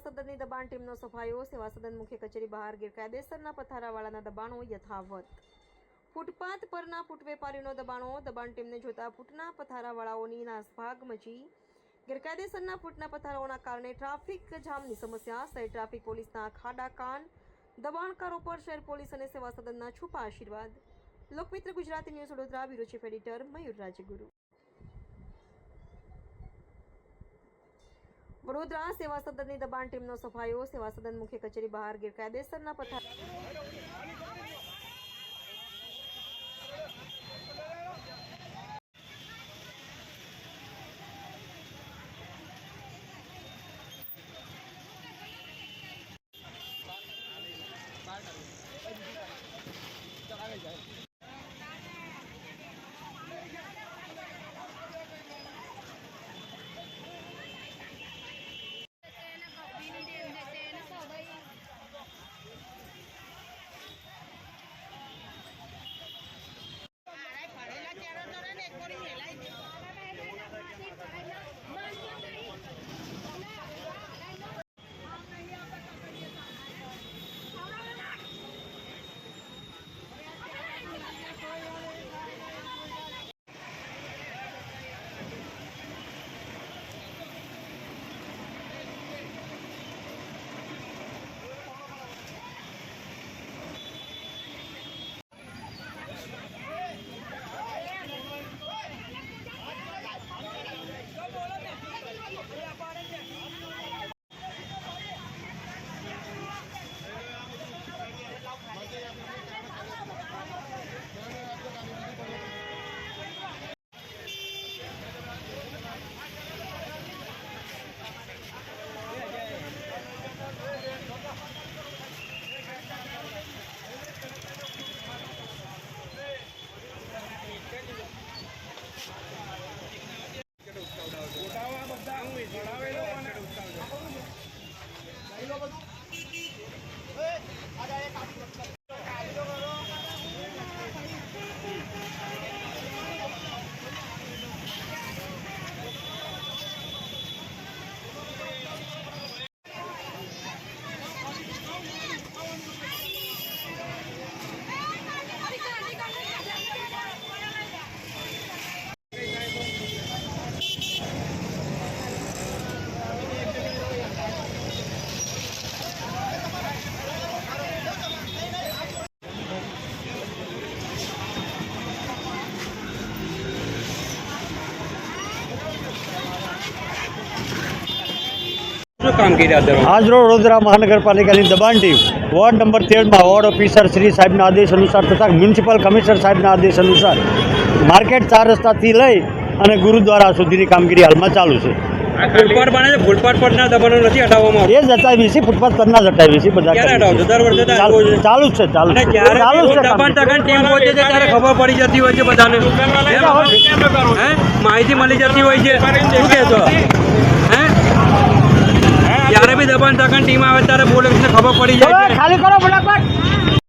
સદનની દબાણ ટીમનો સફાયો, સેવા સદન મુખ્ય કચેરી બહાર ગેરકાયદેસરના પથારાવાળાના દબાણો યથાવત. ફૂટપાથ પરના ફૂટ વેપારીનો દબાણો, દબાણ ટીમને જોતા ફૂટના પથારાવાળાઓની નાસભાગ મચી. ગેરકાયદેસરના ફૂટના પથારાઓના કારણે ટ્રાફિક જામની સમસ્યા શહેર ટ્રાફિક પોલીસના ખાડા કાન, દબાણકારો પર શહેર પોલીસ અને સેવા સદનના છુપા આશીર્વાદ. Lokmitra Gujarati news Vadodara, bureau chief editor Mayur Rajguru. Vadodara સેવા સદનની દબાણ, ટીમનો સફાયો, સેવા સદન મુખ્ય કચેરી બહાર ગેરકાયદેસરના પથાર શું કામગીરી આજરોજ વડોદરા મહાનગરપાલિકાની દબાણ ટીમ વોર્ડ નંબર તેરમાં વોર્ડ ઓફિસર શ્રી સાહેબના આદેશ અનુસાર તથા મ્યુનિસિપલ કમિશનર સાહેબના આદેશ અનુસાર માર્કેટ ચાર રસ્તાથી લઈ અને ગુરુદ્વારા સુધીની કામગીરી હાલમાં ચાલુ છે. ફૂટપાથ બને છે? ફૂટપાથ પરના દબાણો નથી હટાવવામાં એ જ હટાવી છે ફૂટપાથ પરના જ હટાવી છે બધા ચાલુ છે. ચાલુ છે ચાલુ છે. જ્યારે ચાલુ જ છે દબાણ ટીમ પહોંચે છે ત્યારે ખબર પડી જતી હોય છે બધાને. માહિતી મળી જતી હોય છે. શું કહેશો? આવે ત્યારે પોલીસને ખબર પડી જાય ખાલી કરો ફટાફટ.